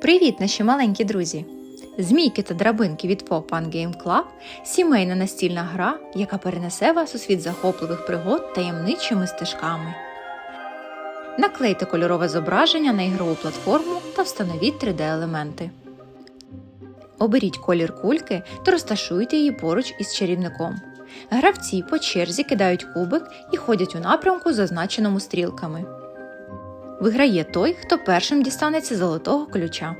Привіт, наші маленькі друзі! Змійки та драбинки від Pop Fun Game Club – сімейна настільна гра, яка перенесе вас у світ захопливих пригод таємничими стежками. Наклейте кольорове зображення на ігрову платформу та встановіть 3D-елементи. Оберіть колір кульки та розташуйте її поруч із чарівником. Гравці по черзі кидають кубик і ходять у напрямку, зазначеному стрілками. Виграє той, хто першим дістанеться золотого ключа.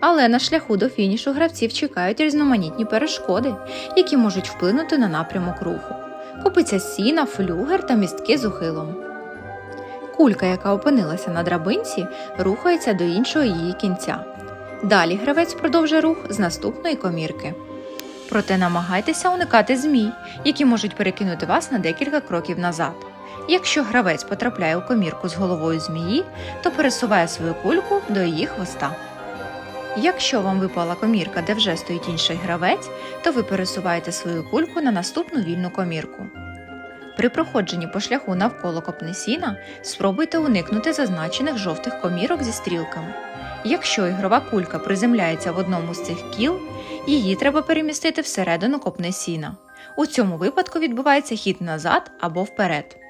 Але на шляху до фінішу гравців чекають різноманітні перешкоди, які можуть вплинути на напрямок руху. Купиця сіна, флюгер та містки з ухилом. Кулька, яка опинилася на драбинці, рухається до іншого її кінця. Далі гравець продовжує рух з наступної комірки. Проте намагайтеся уникати змій, які можуть перекинути вас на декілька кроків назад. Якщо гравець потрапляє у комірку з головою змії, то пересуває свою кульку до її хвоста. Якщо вам випала комірка, де вже стоїть інший гравець, то ви пересуваєте свою кульку на наступну вільну комірку. При проходженні по шляху навколо копнесіна спробуйте уникнути зазначених жовтих комірок зі стрілками. Якщо ігрова кулька приземляється в одному з цих кіл, її треба перемістити всередину копнесіна. У цьому випадку відбувається хід назад або вперед.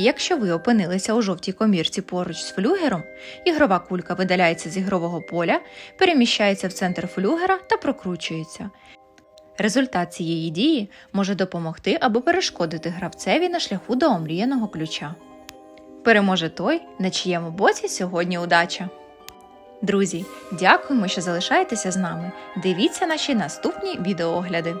Якщо ви опинилися у жовтій комірці поруч з флюгером, ігрова кулька видаляється з ігрового поля, переміщається в центр флюгера та прокручується. Результат цієї дії може допомогти або перешкодити гравцеві на шляху до омріяного ключа. Переможе той, на чиєму боці сьогодні удача. Друзі, дякуємо, що залишаєтеся з нами. Дивіться наші наступні відеоогляди.